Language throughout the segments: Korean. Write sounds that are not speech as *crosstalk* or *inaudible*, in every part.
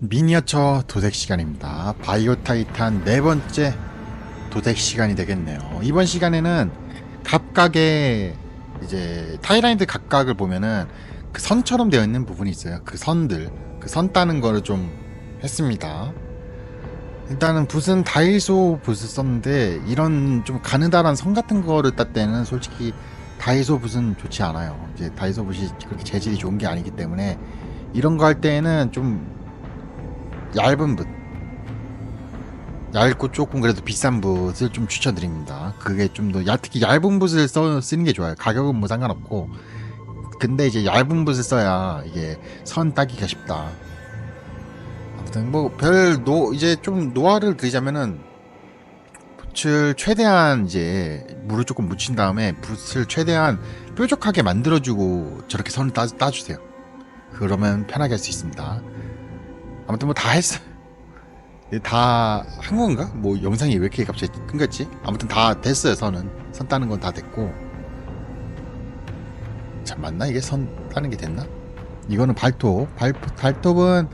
미니어처 도색 시간입니다. 바이오 타이탄 네 번째 도색 시간이 되겠네요. 이번 시간에는 각각의 이제 타이라인드 각각을 보면은 그 선처럼 되어 있는 부분이 있어요. 그 선들, 그 선 따는 거를 좀 했습니다. 일단은 붓은 다이소 붓을 썼는데 이런 좀 가느다란 선 같은 거를 땄 때는 솔직히 다이소 붓은 좋지 않아요. 이제 다이소 붓이 그렇게 재질이 좋은 게 아니기 때문에 이런 거 할 때는 좀 얇은 붓. 얇고 조금 그래도 비싼 붓을 좀 추천드립니다. 그게 좀 더 특히 얇은 붓을 써, 쓰는 게 좋아요. 가격은 뭐 상관없고. 근데 이제 얇은 붓을 써야 이게 선 따기가 쉽다. 아무튼 뭐 별 노 이제 좀 노화를 드리자면은 붓을 최대한 이제 물을 조금 묻힌 다음에 붓을 최대한 뾰족하게 만들어주고 저렇게 선을 따, 따주세요. 그러면 편하게 할 수 있습니다 아무튼 뭐 다 했어. 다 한 건가? 뭐 영상이 왜 이렇게 갑자기 끊겼지? 아무튼 다 됐어요 선은. 선 따는 건 다 됐고. 참 맞나 이게 선 따는 게 됐나? 이거는 발톱. 발, 발톱은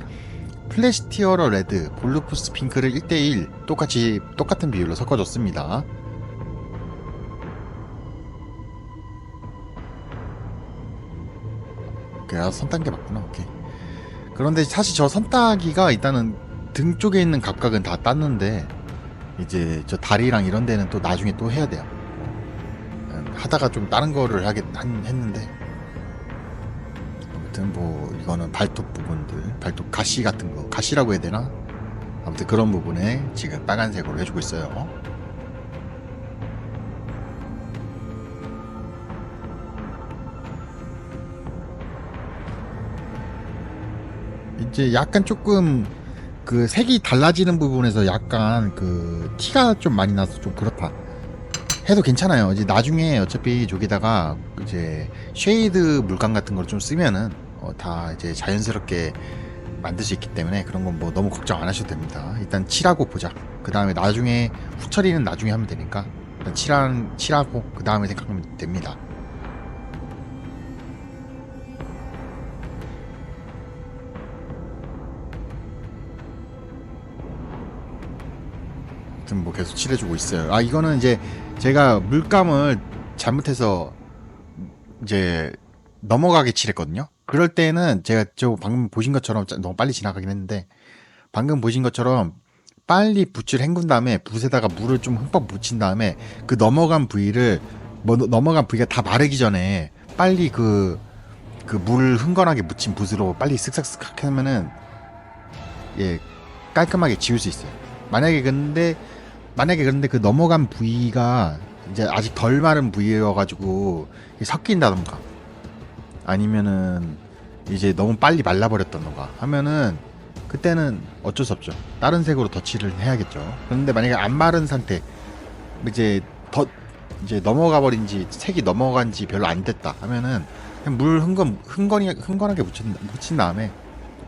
플래시 티어러 레드, 볼루푸스 핑크를 1대1 똑같이 똑같은 비율로 섞어줬습니다. 그래야 선 딴 게 맞구나. 오케이. 그런데 사실 저 선따기가 일단은 등 쪽에 있는 각각은 다 땄는데 이제 저 다리랑 이런 데는 또 나중에 또 해야 돼요. 음, 하다가 좀 다른 거를 하겠 한, 했는데 아무튼 뭐 이거는 발톱 부분들, 발톱 가시 같은 거, 가시라고 해야 되나? 아무튼 그런 부분에 지금 빨간색으로 해주고 있어요. 이제 약간 조금 그 색이 달라지는 부분에서 약간 그 티가 좀 많이 나서 좀 그렇다. 해도 괜찮아요. 이제 나중에 어차피 저기다가 이제 쉐이드 물감 같은 걸 좀 쓰면은 어, 다 이제 자연스럽게 만들 수 있기 때문에 그런 건 뭐 너무 걱정 안 하셔도 됩니다. 일단 칠하고 보자. 그 다음에 나중에 후처리는 나중에 하면 되니까 일단 칠한 칠하고 그 다음에 생각하면 됩니다. 아무튼 뭐 계속 칠해주고 있어요. 아 이거는 이제 제가 물감을 잘못해서 이제 넘어가게 칠했거든요. 그럴 때는 제가 저 방금 보신 것처럼 짜- 너무 빨리 지나가긴 했는데 방금 보신 것처럼 빨리 붓을 헹군 다음에 붓에다가 물을 좀 흠뻑 묻힌 다음에 그 넘어간 부위를 뭐 넘- 넘어간 부위가 다 마르기 전에 빨리 그 그 물을 흥건하게 묻힌 붓으로 빨리 쓱싹쓱 하면은 예 깔끔하게 지울 수 있어요. 만약에 근데 만약에 그런데 그 넘어간 부위가 이제 아직 덜 마른 부위여가지고 섞인다던가 아니면은 이제 너무 빨리 말라버렸던가 하면은 그때는 어쩔 수 없죠. 다른 색으로 덧칠을 해야겠죠. 그런데 만약에 안 마른 상태 이제 더 이제 넘어가 버린 지 색이 넘어간 지 별로 안 됐다 하면은 그냥 물 흥건 흥건이 흥건하게 묻힌 묻힌 다음에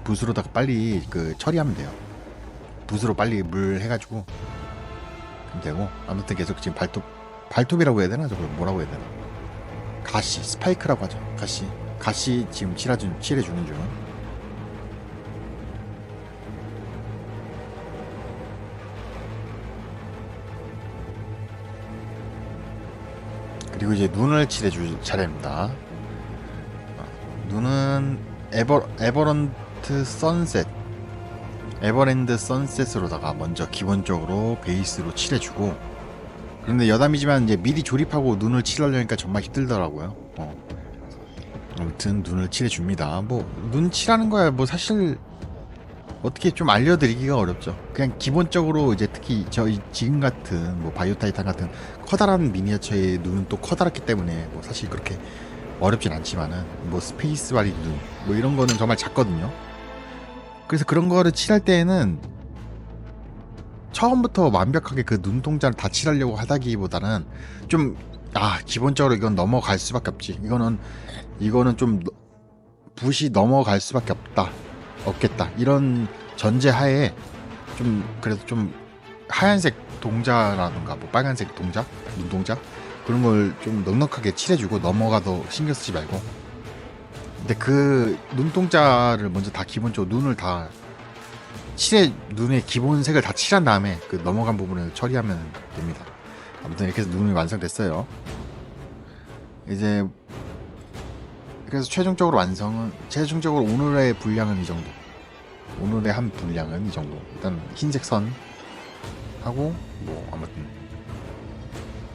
붓으로다가 빨리 그 처리하면 돼요. 붓으로 빨리 물 해가지고 되고 아무튼 계속 지금 발톱 발톱이라고 해야 되나? 저걸 뭐라고 해야 되나? 가시 스파이크라고 하죠. 가시. 가시 지금 칠해준 칠해주는 중. 그리고 이제 눈을 칠해줄 차례입니다. 어, 눈은 에버 에버런트 선셋 에버랜드 선셋으로다가 먼저 기본적으로 베이스로 칠해주고 그런데 여담이지만 이제 미리 조립하고 눈을 칠하려니까 정말 힘들더라고요. 어. 아무튼 눈을 칠해줍니다. 뭐 눈 칠하는 거야 뭐 사실 어떻게 좀 알려드리기가 어렵죠. 그냥 기본적으로 이제 특히 저희 지금 같은 뭐 바이오 타이탄 같은 커다란 미니어처의 눈은 또 커다랗기 때문에 뭐 사실 그렇게 어렵진 않지만은 뭐 스페이스 바리 눈 뭐 이런 거는 정말 작거든요. 그래서 그런 거를 칠할 때에는 처음부터 완벽하게 그 눈동자를 다 칠하려고 하다기보다는 좀 아 기본적으로 이건 넘어갈 수밖에 없지. 이거는 이거는 좀 너- 붓이 넘어갈 수밖에 없다 없겠다. 이런 전제하에 좀 그래도 좀 하얀색 동자라든가 뭐 빨간색 동자 눈동자? 그런 걸 좀 넉넉하게 칠해주고 넘어가도 신경 쓰지 말고 근데 그 눈동자를 먼저 다 기본적으로 눈을 다 칠해 눈의 기본 색을 다 칠한 다음에 그 넘어간 부분을 처리하면 됩니다. 아무튼 이렇게 해서 눈이 완성됐어요. 이제 그래서 최종적으로 완성은 최종적으로 오늘의 분량은 이 정도. 오늘의 한 분량은 이 정도. 일단 흰색 선 하고 뭐 아무튼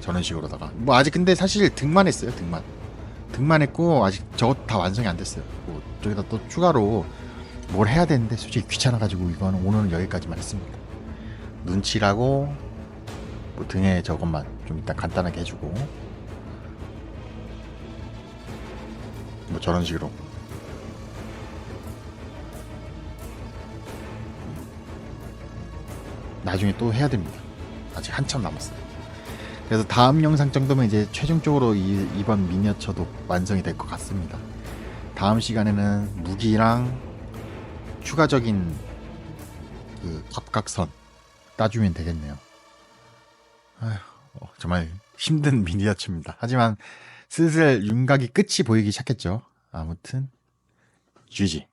저런 식으로다가 뭐 아직 근데 사실 등만 했어요 등만 등만 했고 아직 저것 다 완성이 안 됐어요. 뭐 저기다 또 추가로 뭘 해야 되는데 솔직히 귀찮아가지고 이거는 오늘은 여기까지만 했습니다. 눈치라고 뭐 등에 저것만 좀 일단 간단하게 해주고 뭐 저런 식으로 나중에 또 해야 됩니다. 아직 한참 남았어요. 그래서 다음 영상 정도면 이제 최종적으로 이, 이번 미니어처도 완성이 될 것 같습니다. 다음 시간에는 무기랑 추가적인 그 갑각선 따주면 되겠네요. 아휴, 어, 정말 힘든 *laughs* 미니어처입니다. 하지만 슬슬 윤곽이 끝이 보이기 시작했죠. 아무튼 GG.